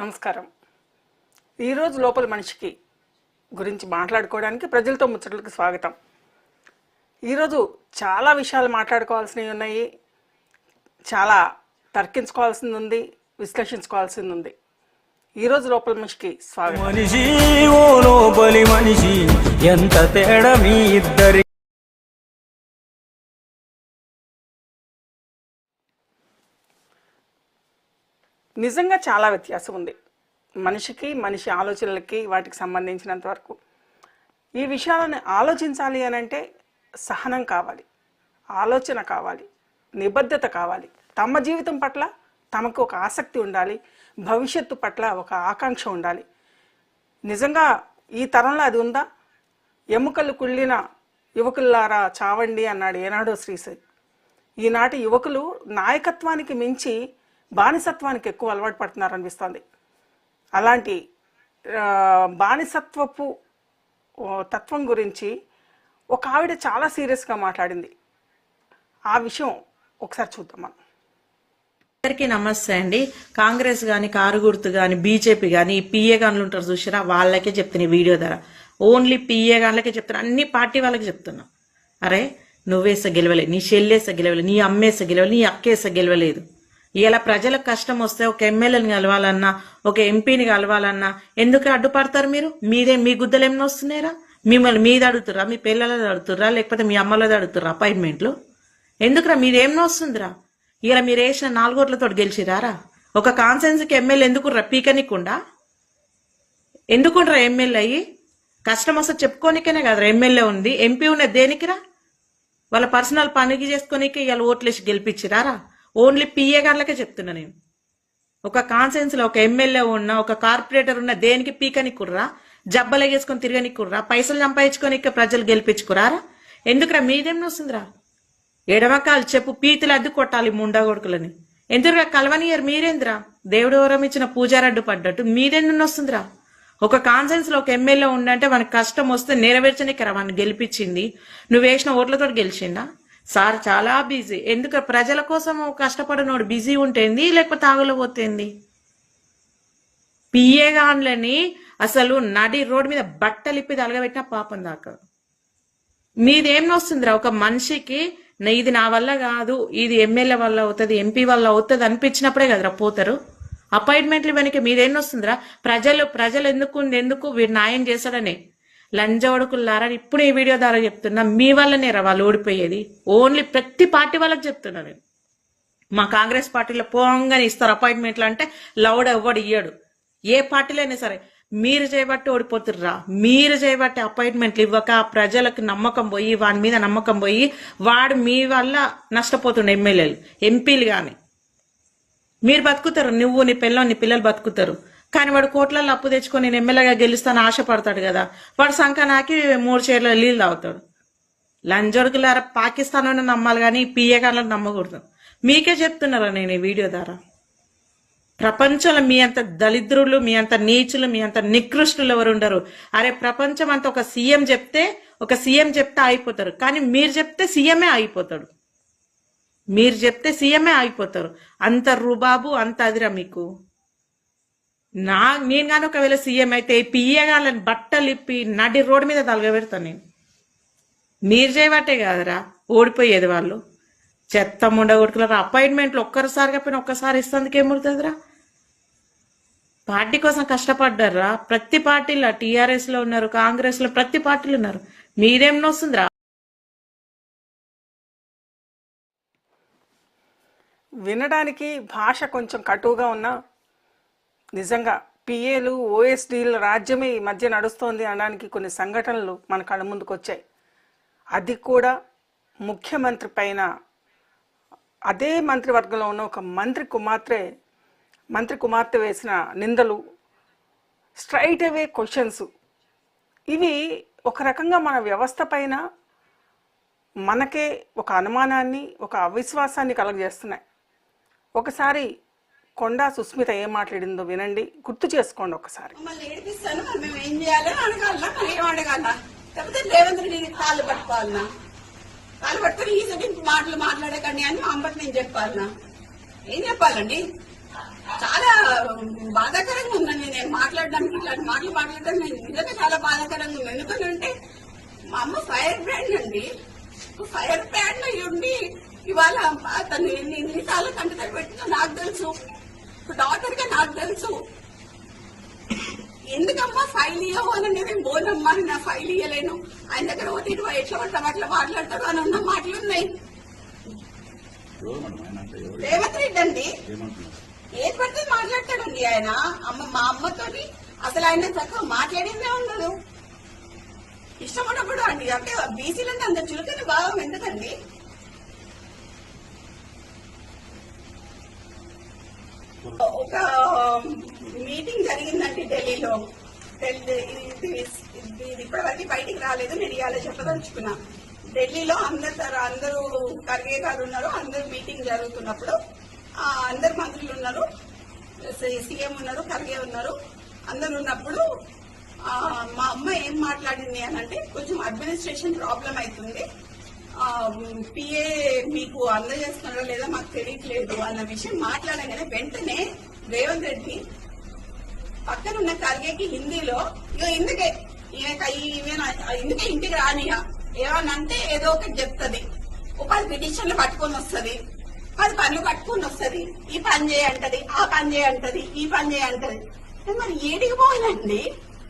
నమస్కారం. ఈరోజు లోపల మనిషికి గురించి మాట్లాడుకోవడానికి ప్రజలతో ముచ్చట్లకు స్వాగతం. ఈరోజు చాలా విషయాలు మాట్లాడుకోవాల్సినవి ఉన్నాయి. చాలా తర్కించుకోవాల్సింది ఉంది విశ్లేషించుకోవాల్సింది ఉంది. ఈరోజు లోపల మనిషికి స్వాగతం. మనిషి ఓ లోపలి మనిషి ఎంత తేడా మీ ఇద్దరి నిజంగా చాలా వ్యత్యాసం ఉంది. మనిషికి మనిషి ఆలోచనలకి వాటికి సంబంధించినంత వరకు. ఈ విషయాలను ఆలోచించాలి అని అంటే సహనం కావాలి ఆలోచన కావాలి నిబద్ధత కావాలి. తమ జీవితం పట్ల తమకు ఒక ఆసక్తి ఉండాలి భవిష్యత్తు పట్ల ఒక ఆకాంక్ష ఉండాలి. నిజంగా ఈ తరంలో అది ఉందా? ఎముకలు కుళ్ళిన యువకుల్లారా చావండి అన్నాడు ఏనాడో శ్రీశ్రీ ఈనాటి యువకులు నాయకత్వానికి మించి బానిసత్వానికి ఎక్కువ అలవాటు పడుతున్నారు అనిపిస్తోంది అలాంటి బానిసత్వపు తత్వం గురించి ఒక ఆవిడ చాలా సీరియస్గా మాట్లాడింది. ఆ విషయం ఒకసారి చూద్దాం మనం. అందరికీ నమస్తే అండి. కాంగ్రెస్ కానీ కారు గుర్తు బీజేపీ కానీ పిఏ గాన్లు ఉంటారు చూసినా వాళ్ళకే చెప్తున్నా ఈ వీడియో ద్వారా ఓన్లీ పిఏ గాన్లకే చెప్తున్నా అన్ని పార్టీ వాళ్ళకి చెప్తున్నా. అరే నువ్వేస గెలవలేదు నీ చెల్లేస గెలవలేదు నీ అమ్మేస గెలవలేదు నీ అక్కేస గెలవలేదు. ఇలా ప్రజలకు కష్టం వస్తే ఒక ఎమ్మెల్యేని కలవాలన్నా ఒక ఎంపీని కలవాలన్నా ఎందుకే అడ్డుపడతారు మీరు? మీదే మీ గుద్దలు ఏమైనా వస్తున్నాయిరా? మిమ్మల్ని మీద అడుగుతురా మీ పిల్లలది అడుగుతురా లేకపోతే మీ అమ్మలది అడుగుతురా అపాయింట్మెంట్లు? ఎందుకురా మీదేమో వస్తుందిరా? ఇలా మీరు వేసిన నాలుగోట్లతో గెలిచిరారా? ఒక కాన్సెన్స్కి ఎమ్మెల్యే ఎందుకు పీకనికుండా? ఎందుకుంటారా ఎమ్మెల్యే అయ్యి? కష్టం వస్తే చెప్పుకోనికనే కదా ఎమ్మెల్యే ఉంది ఎంపీ ఉన్నది దేనికిరా? వాళ్ళ పర్సనల్ పనికి చేసుకోనికే ఇవాళ ఓట్లేసి గెలిపించిరారా? ఓన్లీ పిఏ గార్లకే చెప్తున్నా నేను. ఒక కాన్సెన్స్లో ఒక ఎమ్మెల్యే ఉన్న ఒక కార్పొరేటర్ ఉన్న దేనికి పీకని కుర్రా? జబ్బలగేసుకొని తిరగని కుర్రా? పైసలు సంపాదించుకొని ప్రజలు గెలిపించుకురారా? ఎందుకురా మీదేం వస్తుందిరా ఎడమకాలు చెప్పు పీతులు అద్దు కొట్టాలి ముండా కొడుకులని ఎందుకురా కలవనియర్ మీరేంద్రా? దేవుడు వరం ఇచ్చిన పూజారడ్డు పడ్డట్టు మీరెందు వస్తుందిరా ఒక కాన్సెన్స్లో ఒక ఎమ్మెల్యే ఉండంటే మనకు కష్టం వస్తే నెరవేర్చనికరా కదా వాడిని గెలిపించింది. నువ్వు వేసిన ఓట్లతో గెలిచిందా సార్ చాలా బిజీ. ఎందుకు? ప్రజల కోసం కష్టపడినోడు బిజీ ఉంటేంది లేకపోతే ఆగులో పిఏగాన్లని పిఏ అసలు నడి రోడ్డు మీద బట్టలిప్పి తలగబెట్టిన పాపం దాకా. మీదేం వస్తుందిరా ఒక మనిషికి ఇది నా వల్ల కాదు ఇది ఎమ్మెల్యే వల్ల అవుతుంది ఎంపీ వల్ల అవుతుంది అనిపించినప్పుడే కదరా పోతారు. అపాయింట్మెంట్లు వెనక మీదేం వస్తుందిరా ప్రజలు ప్రజలు ఎందుకు ఎందుకు వీడు న్యాయం చేశాడని లంజవడుకులారా ఇప్పుడు ఈ వీడియో ద్వారా చెప్తున్నా మీ వల్లనే రా వాళ్ళు ఓడిపోయేది. ఓన్లీ ప్రతి పార్టీ వాళ్ళకి చెప్తున్నా నేను. మా కాంగ్రెస్ పార్టీలో పోంగానే ఇస్తారు అపాయింట్మెంట్లు అంటే లౌడ్ ఎవ్వడు ఇయ్యడు. ఏ పార్టీలైనా సరే మీరు చేయబట్టి ఓడిపోతుర్రా. మీరు చేయబట్టి అపాయింట్మెంట్లు ఇవ్వక ప్రజలకు నమ్మకం పోయి వాడి మీద నమ్మకం పోయి వాడు మీ వల్ల నష్టపోతుండే ఎమ్మెల్యేలు ఎంపీలు కానీ మీరు బతుకుతారు నువ్వు నీ పిల్లలు నీ పిల్లలు బతుకుతారు. కానీ వాడు కోట్లలో అప్పు తెచ్చుకొని నేను ఎమ్మెల్యేగా గెలుస్తాను ఆశపడతాడు కదా. వాడు సంఖ నాకి మూడు చీరల నీళ్ళు తాగుతాడు. లంజొడుకులారా పాకిస్తాన్ వాళ్ళని నమ్మాలి కానీ పిఏ నమ్మకూడదు. మీకే చెప్తున్నారా నేను ఈ వీడియో ద్వారా? ప్రపంచంలో మీ అంత దళిద్రులు మీ అంత నీచులు మీ అంత నికృష్టులు ఎవరు ఉండరు. అరే ప్రపంచం అంత ఒక సీఎం చెప్తే ఒక సీఎం చెప్తే అయిపోతారు కానీ మీరు చెప్తే సీఎమే అయిపోతాడు మీరు చెప్తే సీఎమే అయిపోతారు అంత రుబాబు అంత అదిరా మీకు. నా నేను కానీ ఒకవేళ సీఎం అయితే పియ్యగాలని బట్టలు ఇప్పి నడి రోడ్డు మీద తలగబెడతాను నేను. మీరు చేయబట్టే కాదురా ఓడిపోయేది వాళ్ళు. చెత్త ముండ కొడుకులరా అపాయింట్మెంట్లు ఒక్కసారిగా పోయిన ఒక్కసారి ఇస్తందుకు ఏముడుతుందిరా పార్టీ కోసం కష్టపడ్డారా? ప్రతి పార్టీలో టీఆర్ఎస్లో ఉన్నారు కాంగ్రెస్లో ప్రతి పార్టీలు ఉన్నారు. మీరేం వస్తుందిరా వినడానికి భాష కొంచెం కటువుగా ఉన్నా నిజంగా పిఏలు ఓఎస్డీల రాజ్యమే ఈ మధ్య నడుస్తోంది అనడానికి కొన్ని సంఘటనలు మన కళ్ళ ముందుకు వచ్చాయి అది కూడా ముఖ్యమంత్రి పైన అదే మంత్రివర్గంలో ఉన్న ఒక మంత్రి కుమార్తె మంత్రి కుమార్తె వేసిన నిందలు స్ట్రైట్ అవే క్వశ్చన్స్ ఇవి ఒక రకంగా మన వ్యవస్థ పైన మనకే ఒక అనుమానాన్ని ఒక అవిశ్వాసాన్ని కలగజేస్తున్నాయి. ఒకసారి కొండా సుస్మిత ఏం మాట్లాడిందో వినండి. గుర్తు చేసుకోండి ఒకసారి. మమ్మల్ని ఏడిపిస్తాను. మరి మేము ఏం చేయాలి అడగాలనా? మరి ఏం అడగాలనా? లేకపోతే రేవంత్ రెడ్డిని కాళ్ళు పట్టుకోవాలనా? కాళ్ళు పట్టుకుని ఈ సరి మాటలు మాట్లాడకండి అని మా అమ్మకి నేను చెప్పాలనా? ఏం చెప్పాలండి? చాలా బాధాకరంగా ఉందండి. నేను మాట్లాడడానికి ఇట్లాంటి మాటలు మాట్లాడడం నేను నిజంగా చాలా బాధాకరంగా ఉంది. ఎందుకంటే మా అమ్మ ఫైర్ బ్రాండ్ అండి. ఫైర్ బ్రాండ్ అయ్యి ఉండి ఇవాళ తను ఎన్ని ఎన్నిసార్లు కంటతడి పెట్టిందో నాకు తెలుసు. డాక్టర్గా నాకు తెలుసు. ఎందుకమ్మా ఫైల్ ఇవ్వవు అని నేను బోనమ్మా నా ఫైల్ ఇవ్వలేను ఆయన దగ్గర పోతే ఇటు ఎట్లా పడతాం అట్లా మాట్లాడతాడు అని ఉన్న మాటలు ఉన్నాయి. రేవంత్ రెడ్డి అండి. ఏది పడితే మాట్లాడతాడండి ఆయన అమ్మ మా అమ్మతోని. అసలు ఆయన చక్కగా మాట్లాడిందే ఉండదు. ఇష్టం ఉన్నప్పుడు అండి అంటే బీసీలంటే అంత చులకని భావం ఎందుకండి? ఒక um, మీటింగ్ జరిగిందండి ఢిల్లీలో. ఇది ఇప్పటివరకు బయటికి రాలేదు నేను ఇవాళ చెప్పదలుచుకున్నా. ఢిల్లీలో అందరు అందరూ ఖర్గే గారు ఉన్నారు అందరూ మీటింగ్ జరుగుతున్నప్పుడు అందరు మంత్రులు ఉన్నారు సీఎం ఉన్నారు ఖర్గే ఉన్నారు అందరు ఉన్నప్పుడు మా అమ్మ ఏం మాట్లాడింది అని అంటే కొంచెం అడ్మినిస్ట్రేషన్ ప్రాబ్లం అవుతుంది. పిఏ మీకు అందజేస్తున్నారో లేదా మాకు తెలియట్లేదు అన్న విషయం మాట్లాడగానే వెంటనే రేవంత్ రెడ్డి పక్కన ఉన్న ఖర్గేకి హిందీలో ఇక ఇందుకే ఈయన ఈమె ఇందుకే ఇంటికి రానియా ఏమన్నా అంటే ఏదో ఒకటి చెప్తుంది. పది పిటిషన్లు పట్టుకొని వస్తుంది. పది పనులు పట్టుకొని వస్తుంది. ఈ పని చేయంటది ఆ పని చేయంటది ఈ పని చేయంటది మరి ఏడికి పోవాలండి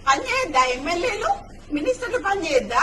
పని చేయొద్దా? ఎమ్మెల్యేలు మినిస్టర్లు పని చేయొద్దా?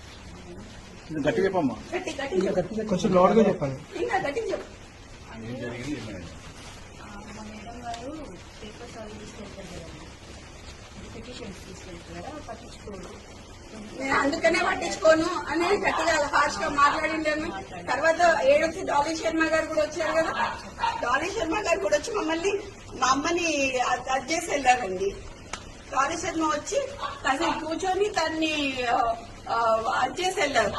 చెప్పమ్మా. కొంచెం లోడ్గా చెప్పాలి. ఇంకా చెప్పు. నేను అందుకనే పట్టించుకోను అని గట్టిగా హార్ష్గా మాట్లాడిండాను తర్వాత ఏడొచ్చి డాలీ శర్మ గారు కూడా వచ్చారు కదా. డాలీ శర్మ గారు కూడా వచ్చి మమ్మల్ని మా అమ్మని అది చేసి వెళ్ళారండి. డాలీ శర్మ వచ్చి తను కూర్చొని తన్ని చేసి వెళ్ళారు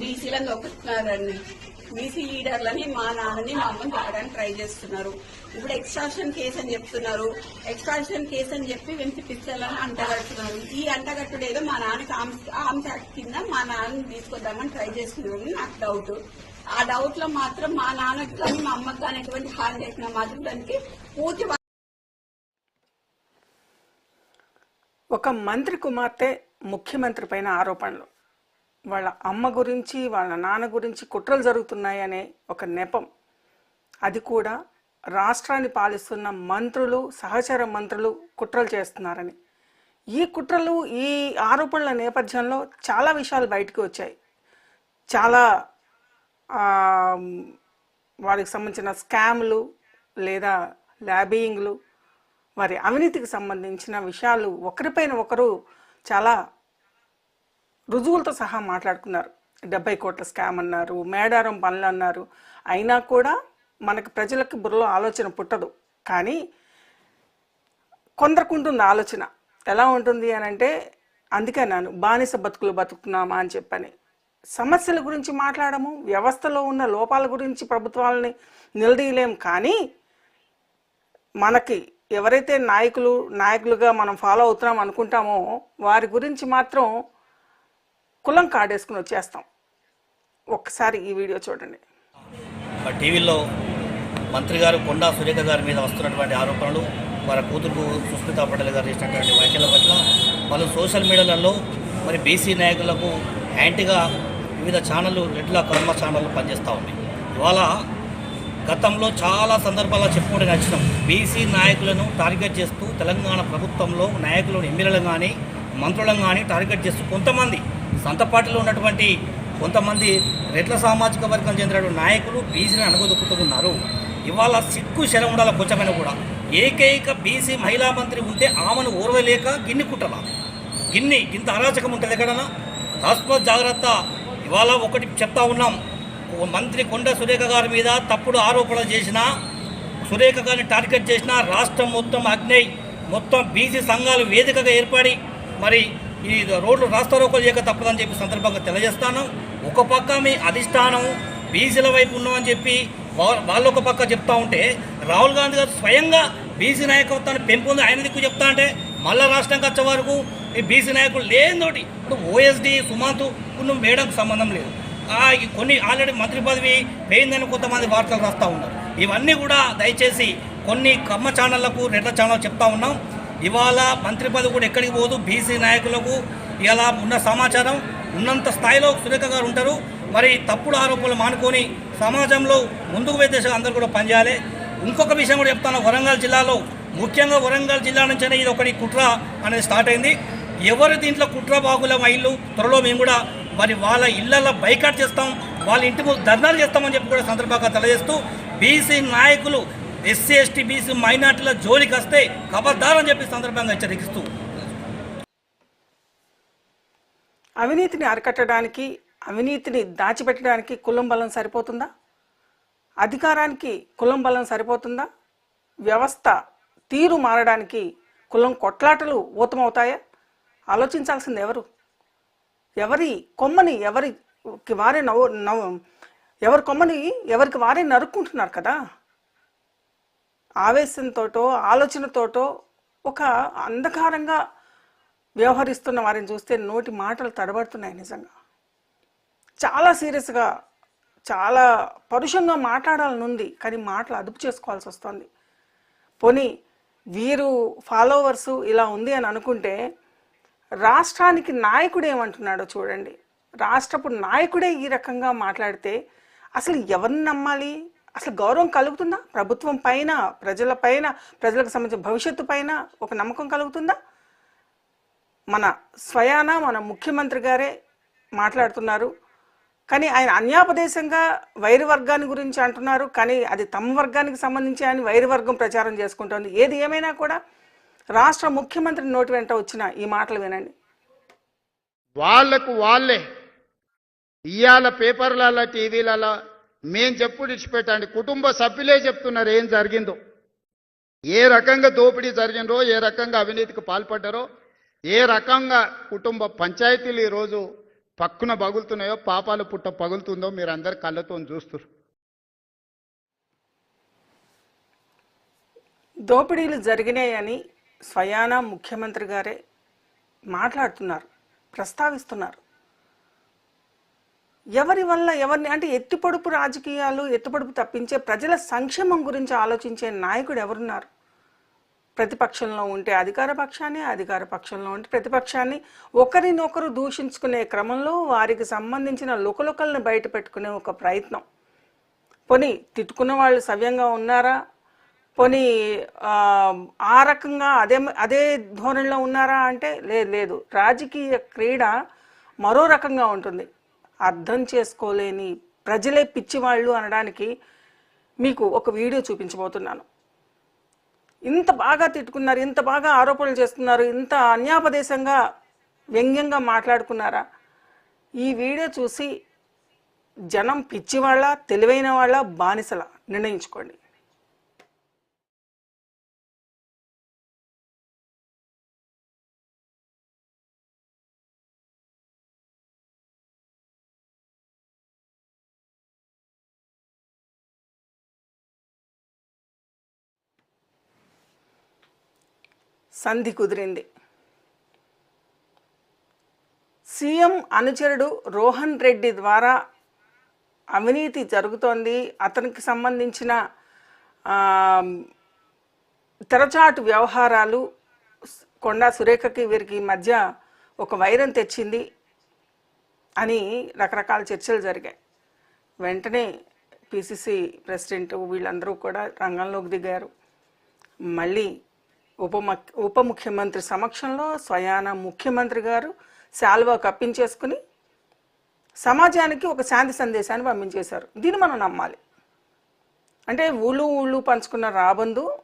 బీసీలను బీసీ లీడర్లని మా నాన్నని మా అమ్మని తాగడానికి ట్రై చేస్తున్నారు. ఇప్పుడు ఎక్స్ట్రాషన్ కేసు అని చెప్తున్నారు. ఎక్స్ట్రాషన్ కేసు అని చెప్పి వెంటి పిచ్చలని అంటగడుతున్నారు. ఈ అంటగట్టుడు ఏదో మా నాన్నకి ఆర్మ్స్ యాక్ట్ కింద మా నాన్నని తీసుకొద్దామని ట్రై చేస్తున్నారు నాకు డౌట్ ఆ డౌట్లో మాత్రం మా నాన్నకి కానీ మా అమ్మకి కానీ ఎటువంటి హాని చేసిన మాత్రం దానికి పూర్తి ఒక మంత్రి కుమార్తె ముఖ్యమంత్రి పైన ఆరోపణలు. వాళ్ళ అమ్మ గురించి వాళ్ళ నాన్న గురించి కుట్రలు జరుగుతున్నాయనే ఒక నెపం. అది కూడా రాష్ట్రాన్ని పాలిస్తున్న మంత్రులు సహచర మంత్రులు కుట్రలు చేస్తున్నారని. ఈ కుట్రలు ఈ ఆరోపణల నేపథ్యంలో చాలా విషయాలు బయటకు వచ్చాయి. చాలా వారికి సంబంధించిన స్కామ్లు లేదా ల్యాబింగ్లు వారి అవినీతికి సంబంధించిన విషయాలు ఒకరిపైన ఒకరు చాలా రుజువులతో సహా మాట్లాడుకున్నారు. డెబ్బై కోట్ల స్కామ్ అన్నారు మేడారం పనులు అన్నారు. అయినా కూడా మనకు ప్రజలకు బుర్రలో ఆలోచన పుట్టదు. కానీ కొందరికి ఉంటుంది ఆలోచన. ఎలా ఉంటుంది అని అంటే అందుకే నేను బానిస బతుకులు బతుకుతున్నామా అని చెప్పని. సమస్యల గురించి మాట్లాడము వ్యవస్థలో ఉన్న లోపాల గురించి ప్రభుత్వాలని నిలదీయలేం కానీ మనకి ఎవరైతే నాయకులు నాయకులుగా మనం ఫాలో అవుతున్నాం అనుకుంటామో వారి గురించి మాత్రం కులం కాడేసుకుని వచ్చేస్తాం. ఒక్కసారి ఈ వీడియో చూడండి. టీవీలో మంత్రి గారు కొండా సురేఖ గారి మీద వస్తున్నటువంటి ఆరోపణలు వారి కూతురు సుస్మిత పటేల్ గారు చేసినటువంటి వ్యాఖ్యల పట్ల వాళ్ళు సోషల్ మీడియాలలో మరి బీసీ నాయకులకు యాంటీగా వివిధ ఛానళ్ళు రెడ్ల కర్మ ఛానళ్ళు పనిచేస్తూ ఉన్నాయి. ఇవాళ గతంలో చాలా సందర్భాల్లో చెప్పుకుంటే నచ్చినాం బీసీ నాయకులను టార్గెట్ చేస్తూ తెలంగాణ ప్రభుత్వంలో నాయకులను ఎమ్మెల్యేలను కానీ మంత్రులను కానీ టార్గెట్ చేస్తూ కొంతమంది సొంత పార్టీలో ఉన్నటువంటి కొంతమంది రెడ్ల సామాజిక వర్గం చెందినటువంటి నాయకులు బీసీని అనగదొక్కుతున్నారు ఇవాళ సిక్కు శరం ఉండాలి కొంచెమైన కూడా. ఏకైక బీసీ మహిళా మంత్రి ఉంటే ఆమెను ఓర్వలేక గిన్ని కుట్రలా? గిన్ని ఇంత అరాచకం ఉంటుంది ఎక్కడన్నా? రాష్ట్ర జాగ్రత్త. ఇవాళ ఒకటి చెప్తా ఉన్నాం. మంత్రి కొండ సురేఖ గారి మీద తప్పుడు ఆరోపణలు చేసినా సురేఖ గారిని టార్గెట్ చేసిన రాష్ట్రం మొత్తం అగ్ని మొత్తం బీసీ సంఘాలు వేదికగా ఏర్పడి మరి ఈ రోడ్లు రాస్తారోకలు చేయక తప్పదని చెప్పి సందర్భంగా తెలియజేస్తాను. ఒక పక్క మీ అధిష్టానం బీసీల వైపు ఉన్నామని చెప్పి వా- వాళ్ళు ఒక పక్క చెప్తా ఉంటే రాహుల్ గాంధీ గారు స్వయంగా బీసీ నాయకత్వాన్ని పెంపొంది ఆయన దిక్కు చెప్తా అంటే మళ్ళా రాష్ట్రంకి వచ్చే వరకు ఈ బీసీ నాయకులు లేనితోటి ఇప్పుడు ఓఎస్డి సుమాంతు ఉన్న మేడంకు సంబంధం లేదు. కొన్ని ఆల్రెడీ మంత్రి పదవి పోయిందని కొంతమంది వార్తలు రాస్తూ ఉన్నారు. ఇవన్నీ కూడా దయచేసి కొన్ని కమ్మ ఛానళ్ళకు రెడ్ల ఛానల్ చెప్తా ఉన్నాం. ఇవాళ మంత్రి పదవి కూడా ఎక్కడికి పోదు. బీసీ నాయకులకు ఇలా ఉన్న సమాచారం ఉన్నంత స్థాయిలో సురేఖ గారు ఉంటారు. మరి తప్పుడు ఆరోపణలు మానుకొని సమాజంలో ముందుకు పోయే దిశగా అందరూ కూడా పనిచేయాలి. ఇంకొక విషయం కూడా చెప్తాను. వరంగల్ జిల్లాలో ముఖ్యంగా వరంగల్ జిల్లా నుంచే ఇది ఒకటి కుట్ర అనేది స్టార్ట్ అయింది. ఎవరు దీంట్లో కుట్ర బాగుల మా ఇల్లు త్వరలో మేము కూడా మరి వాళ్ళ ఇళ్ళలో బైకాట్ చేస్తాం వాళ్ళ ఇంటి ముందు ధర్నాలు చేస్తామని చెప్పి కూడా సందర్భంగా తెలియజేస్తూ బీసీ నాయకులు ఎస్సీ ఎస్టీ బీసీ మైనార్టీల జోలికి వస్తే ఖబర్దారని చెప్పి సందర్భంగా హెచ్చరిస్తూ. అవినీతిని అరికట్టడానికి అవినీతిని దాచిపెట్టడానికి కులం బలం సరిపోతుందా? అధికారానికి కులం బలం సరిపోతుందా? వ్యవస్థ తీరు మారడానికి కులం కొట్లాటలు ఊతమవుతాయా? ఆలోచించాల్సింది ఎవరు? ఎవరి కొమ్మని ఎవరికి వారే నవ్వు నవ్వు ఎవరి కొమ్మని ఎవరికి వారే నరుక్కుంటున్నారు కదా? ఆవేశంతోటో ఆలోచనతోటో ఒక అంధకారంగా వ్యవహరిస్తున్న వారిని చూస్తే నోటి మాటలు తడబడుతున్నాయి నిజంగా. చాలా సీరియస్గా చాలా పరుషంగా మాట్లాడాలనుంది కానీ మాటలు అదుపు చేసుకోవాల్సి వస్తుంది. పోనీ వీరు ఫాలోవర్స్ ఇలా ఉంది అని అనుకుంటే రాష్ట్రానికి నాయకుడు ఏమంటున్నాడో చూడండి. రాష్ట్రపు నాయకుడే ఈ రకంగా మాట్లాడితే అసలు ఎవరిని నమ్మాలి? అసలు గౌరవం కలుగుతుందా? ప్రభుత్వం పైన ప్రజల పైన ప్రజలకు సంబంధించిన భవిష్యత్తు పైన ఒక నమ్మకం కలుగుతుందా? మన స్వయాన మన ముఖ్యమంత్రి గారే మాట్లాడుతున్నారు. కానీ ఆయన అన్యాపదేశంగా వైరు వర్గాన్ని గురించి అంటున్నారు. కానీ అది తమ వర్గానికి సంబంధించి ఆయన వైరు వర్గం ప్రచారం చేసుకుంటోంది. ఏది ఏమైనా కూడా రాష్ట్ర ముఖ్యమంత్రి నోటి వెంట వచ్చిన ఈ మాటలు వినండి. వాళ్ళకు వాళ్ళే. ఇవాళ పేపర్లలో టీవీలలో మేం చెప్పు ఇడిచిపెట్టండి కుటుంబ సభ్యులే చెప్తున్నారు ఏం జరిగిందో. ఏ రకంగా దోపిడీ జరిగిందో ఏ రకంగా అవినీతికి పాల్పడ్డారో ఏ రకంగా కుటుంబ పంచాయతీలు ఈరోజు పక్కున పగులుతున్నాయో పాపాలు పుట్ట పగులుతుందో మీరు అందరు కళ్ళతో చూస్తారు దోపిడీలు జరిగినాయని స్వయాన ముఖ్యమంత్రి గారే మాట్లాడుతున్నారు ప్రస్తావిస్తున్నారు. ఎవరి వల్ల ఎవరిని అంటే ఎత్తిపొడుపు రాజకీయాలు ఎత్తిపొడుపు తప్పించే ప్రజల సంక్షేమం గురించి ఆలోచించే నాయకుడు ఎవరున్నారు? ప్రతిపక్షంలో ఉంటే అధికార పక్షాన్ని అధికార పక్షంలో ఉంటే ప్రతిపక్షాన్ని. ఒకరినొకరు దూషించుకునే క్రమంలో వారికి సంబంధించిన లుకలుకల్ని బయట పెట్టుకునే ఒక ప్రయత్నం. పోనీ తిట్టుకున్న వాళ్ళు సవ్యంగా ఉన్నారా? పోనీ ఆ, రకంగా అదే అదే ధోరణిలో ఉన్నారా అంటే లేదు లేదు. రాజకీయ క్రీడ మరో రకంగా ఉంటుంది. అర్థం చేసుకోలేని ప్రజలే పిచ్చివాళ్ళు అనడానికి మీకు ఒక వీడియో చూపించబోతున్నాను. ఇంత బాగా తిట్టుకున్నారు ఇంత బాగా ఆరోపణలు చేస్తున్నారు ఇంత అన్యాపదేశంగా వ్యంగ్యంగా మాట్లాడుకున్నారా? ఈ వీడియో చూసి జనం పిచ్చివాళ్ళ తెలివైన వాళ్ళ బానిసల నిర్ణయించుకోండి. సంధి కుదిరింది. సీఎం అనుచరుడు రోహన్ రెడ్డి ద్వారా అవినీతి జరుగుతోంది. అతనికి సంబంధించిన తెరచాటు వ్యవహారాలు కొండా సురేఖకి వీరికి మధ్య ఒక వైరం తెచ్చింది అని రకరకాల చర్చలు జరిగాయి. వెంటనే పిసిసి ప్రెసిడెంట్ వీళ్ళందరూ కూడా రంగంలోకి దిగారు. మళ్ళీ ఉప ఉప ముఖ్యమంత్రి సమక్షంలో స్వయాన ముఖ్యమంత్రి గారు శాల్వా కప్పించేసుకుని సమాజానికి ఒక శాంతి సందేశాన్ని పంపించేశారు. దీన్ని మనం నమ్మాలి. అంటే ఊళ్ళు ఊళ్ళు పంచుకున్న రాబందు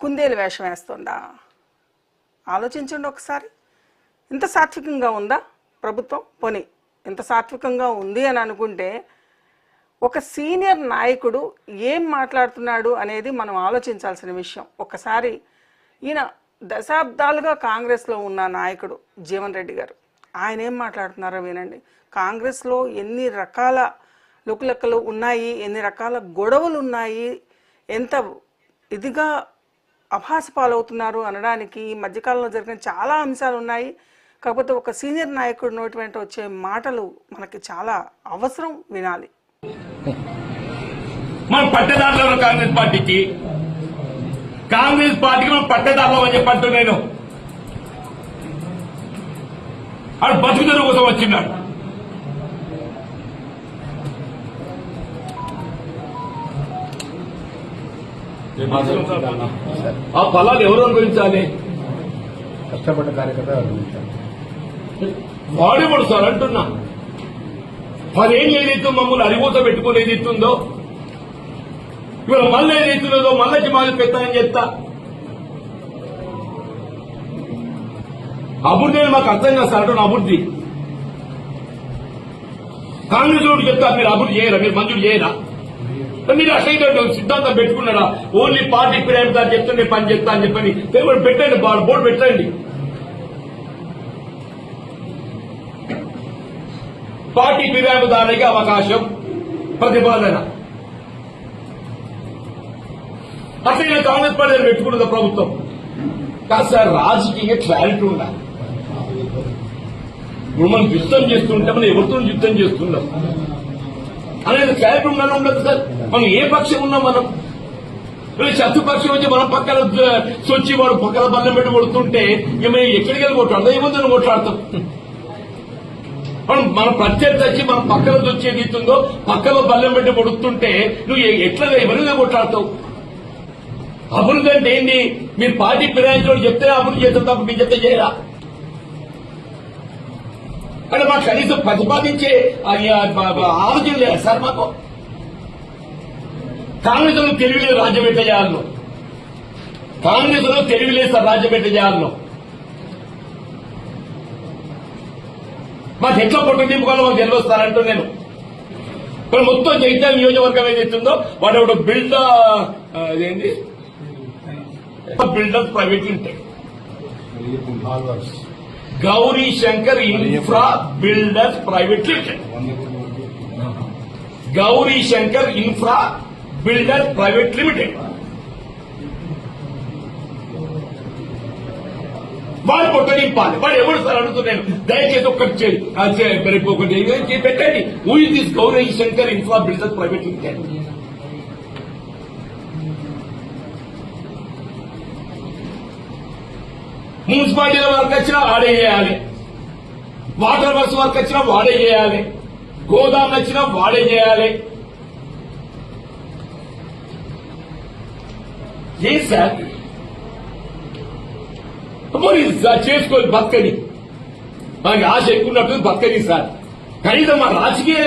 కుందేలు వేషం వేస్తుందా? ఆలోచించండి ఒకసారి. ఇంత సాత్వికంగా ఉందా ప్రభుత్వం? పని ఇంత సాత్వికంగా ఉంది అని అనుకుంటే ఒక సీనియర్ నాయకుడు ఏం మాట్లాడుతున్నాడు అనేది మనం ఆలోచించాల్సిన విషయం. ఒకసారి ఈయన దశాబ్దాలుగా కాంగ్రెస్లో ఉన్న నాయకుడు జీవన్ రెడ్డి గారు. ఆయన ఏం మాట్లాడుతున్నారో వినండి. కాంగ్రెస్లో ఎన్ని రకాల లుకులెక్కలు ఉన్నాయి ఎన్ని రకాల గొడవలు ఉన్నాయి ఎంత ఇదిగా అభాస పాలవుతున్నారు అనడానికి ఈ మధ్యకాలంలో జరిగిన చాలా అంశాలు ఉన్నాయి. కాకపోతే ఒక సీనియర్ నాయకుడు నోటి వెంట వచ్చే మాటలు మనకి చాలా అవసరం వినాలి. మనం పట్టదారులు కాంగ్రెస్ పార్టీకి. కాంగ్రెస్ పార్టీకి మనం పట్టదారులు అని చెప్పంటూ నేను. ఆడు బతుకుదల కోసం వచ్చిన్నాడు ఆ ఫలాలు ఎవరు అనుభవించాలి? కష్టపడ్డ కార్యకర్త అనుభవించాలి. వాడేవాడు సార్ అంటున్నా. పదేళ్ళు ఏదైతే మమ్మల్ని అరిగోత పెట్టుకుని ఏదైతుందో ఇవాళ మళ్ళీ ఏదైతున్నదో మళ్ళీ మాది పెత్తనని చెప్తా. అభివృద్ధి అని మాకు అర్థం కాదు సార్ అంటున్నా అభివృద్ధి కాంగ్రెస్ రోడ్డు చెప్తా మీరు అభివృద్ధి చేయరా మీరు మంజూరు చేయరా? మీరు అసలు సిద్ధాంతం పెట్టుకున్నారా? ఓన్లీ పార్టీ ఫిర్యాదు చెప్తుండే పని చెప్తా అని చెప్పని పెట్టండి బోర్డు పెట్టండి. పార్టీ ఫిర్యాదుదారునికి అవకాశం ప్రతిపాదన. అట్లనే కాంగ్రెస్ పార్టీ పెట్టుకున్నది ప్రభుత్వం. కాదు సార్ రాజకీయ క్లారిటీ ఉండాలి. ఇప్పుడు మనం యుద్ధం చేస్తుంటే మనం ఎవరితో యుద్ధం చేస్తున్నాం? అనేది క్లారిటీ ఉండాలి ఉండదు సార్. మనం ఏ పక్షం ఉన్నాం మనం. శత్రుపక్షం వచ్చి మనం పక్కన సొచ్చి వాడు పక్కన బల్లం పెట్టి కొడుతుంటే ఇక మేము ఎక్కడికి వెళ్ళి కొట్లాడతాం ఏముందని కొట్లాడతాం. మనం మన ప్రత్యర్థి వచ్చి మన పక్కన వచ్చి ఏదైతుందో పక్కన బల్లెం పెట్టి పొడుతుంటే నువ్వు ఎట్లా ఎవరిగా కొట్లాడతావు అభివృద్ధి అంటే ఏంటి మీరు పార్టీ ఫిరాయించడం చెప్తే అభివృద్ధి చేస్తాం తప్ప మీ చెప్తే చేయరా? అంటే మాకు కనీసం ప్రతిపాదించే ఆలోచన లేదు సార్ మాకు? కాంగ్రెస్లో తెలివిలేదు రాజ్యం ఎట్లా చేయాలను. కాంగ్రెస్లో తెలివిలేదు సార్ రాజ్యం ఎట్లా చేయాలను. మాకు ఎట్లా పొట్టు నింపుకోవాలో మాకు తెలియస్తారంటూ నేను. ఇప్పుడు మొత్తం జైత్యాల నియోజకవర్గం ఏదైతుందో వాడు ఒకటి బిల్డ్ అదేంటి builders private limited. Gauri Shankar infra builders private limited. Gauri Shankar infra builders private limited. వాడు పొట్ట నింపాలి వాడు ఎవరు సార్ అడుగుతున్నాను దయచేసి ఒక్కటి రేపు ఒకటి పెట్టండి. Who is this Gauri Shankar infra builders private limited మున్సిపాలిటీల వరకు వచ్చినా వాడే చేయాలి. వాటర్ బస్ వరకు వచ్చినా వాడే చేయాలి. గోదాం వచ్చినా వాడే చేయాలి. ఏ సార్? మరి చేసుకోవాలి బతకని. మనకి ఆశ ఎక్కున్నట్టు బతకని సార్. కనీసం మా రాజకీయ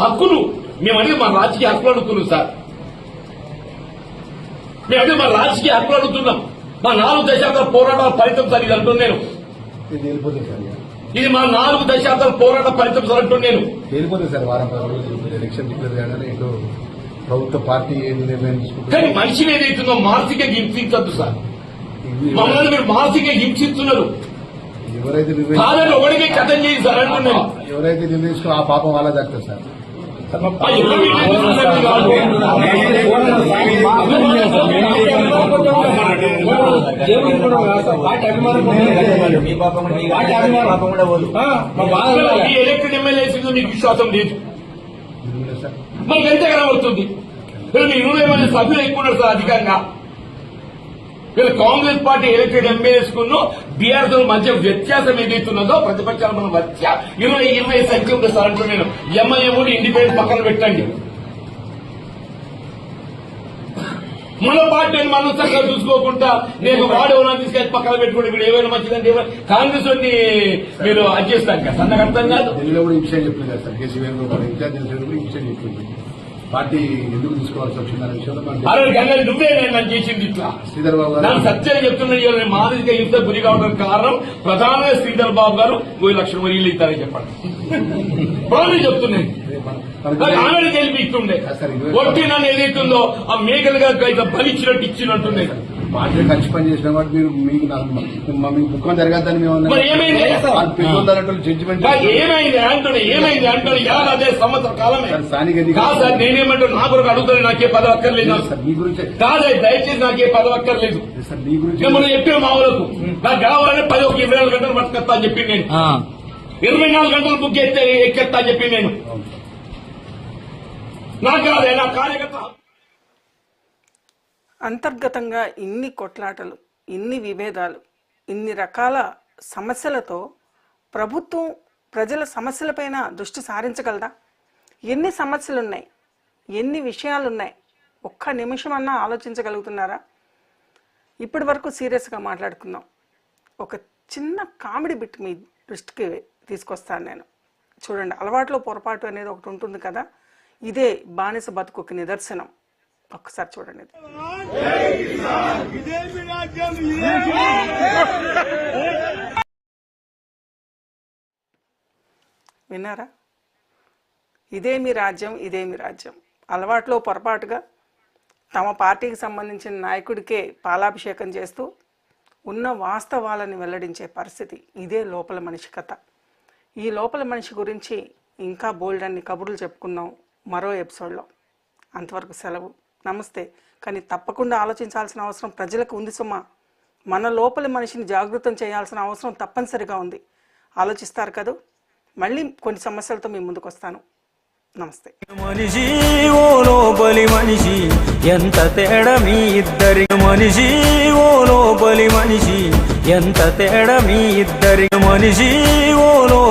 హక్కులు మేము అనేది మా రాజకీయ హక్కులు అడుగుతున్నాం సార్. మేము అంటే మా రాజకీయ హక్కులు అడుగుతున్నాం. మా నాలుగు దశాబ్దాల పోరాటాల ఫలితం సార్ ఇది అంటున్నాను నేను. ఇది మా నాలుగు దశాబ్దాల పోరాట ఫలితం సార్ అంటున్నాను నేను. వెళ్ళిపోతుంది సార్ వారం పది రోజులు ఎలక్షన్ డిక్లేర్ కాగానే ఇటు ప్రభుత్వ పార్టీ ఏం నిర్ణయం కానీ మనిషిని ఏదైతుందో మానసిక హింసించద్దు సార్. మమ్మల్ని మీరు మానసిక హింసిస్తున్నారు ఎవరైతే కాదని ఒకటికే కథం చేయండి సార్ అంటున్నాను ఎవరైతే నిర్ణయించుకో ఆ పాపం వాళ్ళ దక్కుతుంది సార్. ఎలక్టెడ్ ఎమ్మెల్యేస్ మీద మీకు విశ్వాసం లేదు? మనకి ఎంత కనబడుతుంది వీళ్ళు మీ ఇరవై మంది సభ్యులు ఎక్కువ సార్ అధికంగా వీళ్ళు కాంగ్రెస్ పార్టీ ఎలక్టెడ్ ఎంపీఎస్ కును బీఆర్ఎస్ మధ్య వ్యత్యాసం ఏదైతున్నదో ప్రతిపక్షాలు మనం మధ్య ఇరవై ఇరవై సంఖ్య ఉంది సార్ అంటున్నాను ఎంఐఏ కూడా ఇండిపెండెంట్ పక్కన పెట్టండి. మన పార్టీని మనం చక్కగా చూసుకోకుండా నేను వాడు ఎవరైనా తీసుకెళ్ళి పక్కన పెట్టుకుంటే ఇప్పుడు ఏమైనా మంచిదంటే కాంగ్రెస్ వాడిని మీరు అది చేస్తాను కదా అర్థం కాదు. ఢిల్లీలో కూడా ఈ చెప్పింది సార్. కేసీఆర్ వేణుగోపాల్ కూడా ఈ చెప్పింది. పార్టీ ఎందుకు తీసుకోవాల్సి వచ్చిందనే విషయంలో మనం అరే గంగ నువ్వే నేను చేసింది ఇట్లా. శ్రీధర్ బాబు గారు సత్యం చెప్తున్నా నేను మాదిరిగా ఇంత గురి కావడానికి కారణం ప్రధానంగా శ్రీధర్ బాబు గారు ఓ లక్షల వరీలు ఇస్తారని చెప్పండి. బాగా చెప్తున్నాను మనకు నాకు ఆమె గెలిపిస్తుండే కొట్టి నన్ను ఏదైతుందో ఆ మేకలుగా బలిచ్చినట్టు ఇచ్చినట్టుండే. పార్టీ కలిసి పని చేసిన కాబట్టి మీరు మీకు మీకు ముఖం జరగద్దని మేము పెట్టుకుందారంటే జడ్జిమెంట్ స్థానిక ఎన్నికలు- కాదు సార్ నేనేమంటే నా కొరకు అడుగుతాను నాకే పదవి అక్కర్లేదు. సార్ మీ గురించి. కాదే దయచేసి నాకే పదవి అక్కర్లేదు. సార్ మీ గురించి. నేను మొన్న చెప్పిన మా ఊరకు నాకు కావాలంటే పది ఒక ఇరవై నాలుగు గంటలు పట్టుకొస్తా అని చెప్పి నేను. ఇరవై నాలుగు గంటలు బుక్ ఎత్తే ఎక్కెత్తా అని చెప్పి నేను. నాకు కాదే నా కార్యకర్త అంతర్గతంగా ఇన్ని కొట్లాటలు ఇన్ని విభేదాలు ఇన్ని రకాల సమస్యలతో ప్రభుత్వం ప్రజల సమస్యలపైన దృష్టి సారించగలదా? ఎన్ని సమస్యలున్నాయి? ఎన్ని విషయాలు ఉన్నాయి ఒక్క నిమిషం అన్నా ఆలోచించగలుగుతున్నారా? ఇప్పటి వరకు సీరియస్గా మాట్లాడుకుందాం. ఒక చిన్న కామెడీ బిట్ మీ దృష్టికి తీసుకొస్తాను నేను. చూడండి అలవాట్లో పొరపాటు అనేది ఒకటి ఉంటుంది కదా? ఇదే బానిస బతుకు నిదర్శనం. ఒక్కసారి చూడండి. విన్నారా? ఇదే మీ రాజ్యం ఇదే మీ రాజ్యం. అలవాట్లో పొరపాటుగా తమ పార్టీకి సంబంధించిన నాయకుడికే పాలాభిషేకం చేస్తూ ఉన్న వాస్తవాలను వెల్లడించే పరిస్థితి ఇదే లోపల మనిషి కథ. ఈ లోపల మనిషి గురించి ఇంకా బోల్డ్ అన్ని కబుర్లు చెప్పుకుందాం మరో ఎపిసోడ్లో. అంతవరకు సెలవు. నమస్తే. కానీ తప్పకుండా ఆలోచించాల్సిన అవసరం ప్రజలకు ఉంది సుమా. మన లోపల మనిషిని జాగృతం చేయాల్సిన అవసరం తప్పనిసరిగా ఉంది. ఆలోచిస్తారు కదూ? మళ్ళీ కొన్ని సమస్యలతో మీ ముందుకు వస్తాను నమస్తే మనిషి ఓ లోపలి మనిషి ఎంత తేడా మీ ఇద్దరి? మనిషి ఓ లోపలి మనిషి ఎంత తేడా మీ ఇద్దరి? మనిషి ఓ లోపలి